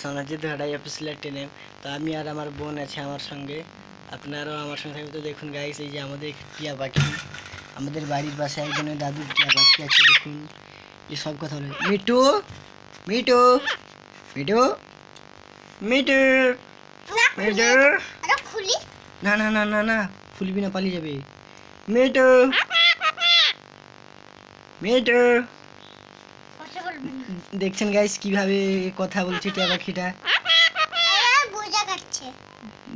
সোনাজিৎ ঘাটাই official টেনে তো আমি আর আমার বোন আছে আমার সঙ্গে। আপনারাও আমার সঙ্গে থাকবে তো দেখুন গাইস এই যে আমাদের টিয়া পাখি। আমাদের বাড়ির পাশে একজনের দাদুর টিয়া পাখি আছে, দেখুন। এই সব কথা বলে। Me too me too me too me too me too না না না না না খুলবি না, পালিয়ে যাবে। মিটু মিটু দেখছেন গাইস কীভাবে কথা বলছে টিয়া পাখিটা?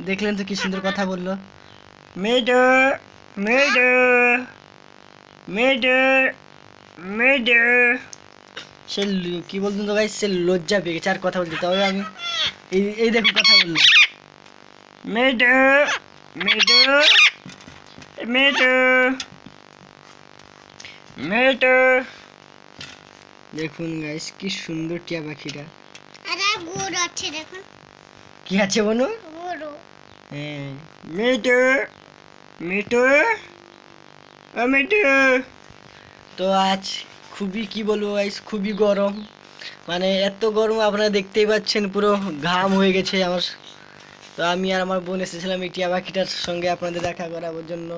দেখলেন তো কি সুন্দর কথা বলল। মেডো মেডো মেডো মেডো সে কি বলতো তো ভাই সে লজ্জা পেয়ে গেছে আর কথা বলতে তবে আমি। এই এই দেখো কথা বলল। মেডো মেডো মেডো মেডো দেখুন গাইস কি সুন্দর টিয়া পাখিটা। আরে গুড় আছে দেখুন। কি আছে বনু গুড় হ্যাঁ মিটু মিটু ও মিটু তো আজ খুবই কি বলব গাইস খুবই গরম। মানে এত গরম আপনারা দেখতেই পাচ্ছেন পুরো ঘাম হয়ে গেছে আমার। তো আমি আর আমার বোন এসেছিলাম এই টিয়া পাখিটার সঙ্গে আপনাদের দেখা করাবার জন্য।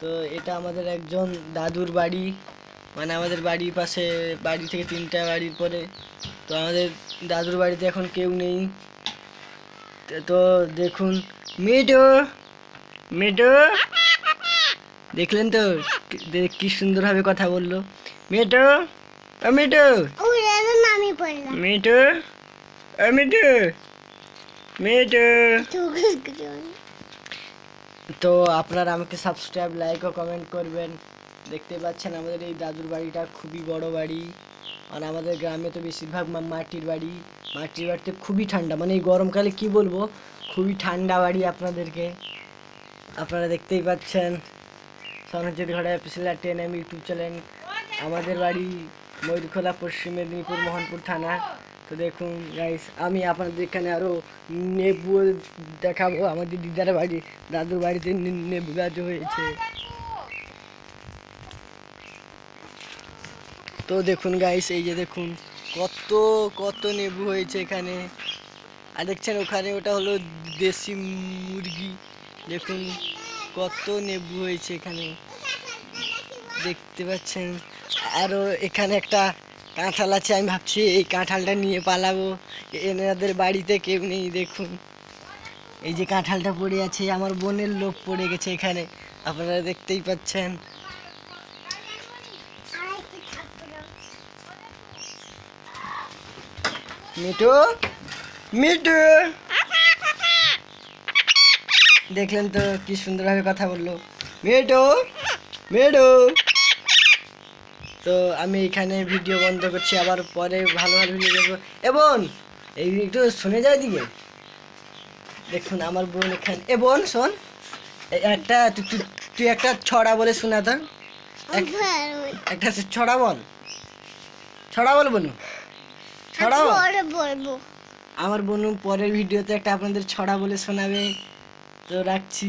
তো এটা আমাদের একজন দাদুর বাড়ি। মানে আমাদের বাড়ির পাশে বাড়ি থেকে তিনটা বাড়ির পরে। তো আমাদের দাদুর বাড়িতে এখন কেউ নেই। তো- দেখুন মিটু মিটু দেখলেন তো কি- সুন্দরভাবে কথা বলল। মিটু ও মিটু মিটু ও মিটু মিটু তো আপনারা আমাকে সাবস্ক্রাইব লাইক ও কমেন্ট করবেন। দেখতে পাচ্ছেন আমাদের এই দাদুর বাড়িটা, খুবই বড় বাড়ি। আর আমাদের গ্রামে তো বেশিরভাগ মাটির বাড়ি। মাটির বাড়িতে খুবই ঠান্ডা মানে এই গরমকালে কি বলব, খুবই ঠান্ডা বাড়ি আপনাদেরকে। আপনারা দেখতেই পাচ্ছেন, সনজিৎ ঘরে official ten M YouTube channel. আমাদের বাড়ি ময়ূরখোলা, পশ্চিম মেদিনীপুর, মোহনপুর থানা। তো দেখুন গাইস আমি আপনাদের এখানে আরও নেবু দেখাবো। আমাদের দিদার বাড়ি, দাদুর বাড়িতে নেবু গাছ হয়েছে। তো দেখুন গাইস এই যে দেখুন, কত কত নেবু হয়েছে এখানে। আর দেখছেন, ওখানে ওটা হলো দেশি মুরগি। দেখুন, কত নেবু হয়েছে এখানে। দেখতে পাচ্ছেন? আরও এখানে একটা কাঁঠাল আছে, আমি ভাবছি এই কাঁঠালটা নিয়ে পালাবো। এনাদের বাড়িতে কেউ নেই, দেখুন। এই যে কাঁঠালটা পড়ে আছে, আমার বোনের লোক পড়ে গেছে এখানে। আপনারা দেখতেই পাচ্ছেন। মিটু মিটু দেখলেন তো কি সুন্দরভাবে কথা বলল। মিটু মিটু তো আমি এখানে ভিডিও বন্ধ করছি আবার পরে ভালো ভালো ভিডিও দেখব। এবং এই একটু শুনে যায় দিকে দেখুন আমার বোন এখানে। এ বোন শোন। একটা তুই- একটা ছড়া বলে শোনা তো। এক- একটা ছড়া বল। ছড়া বল বনু। ছড়া বল। বলব। আমার বোনু পরের ভিডিওতে একটা আপনাদের ছড়া বলে শোনাবে। তো রাখছি।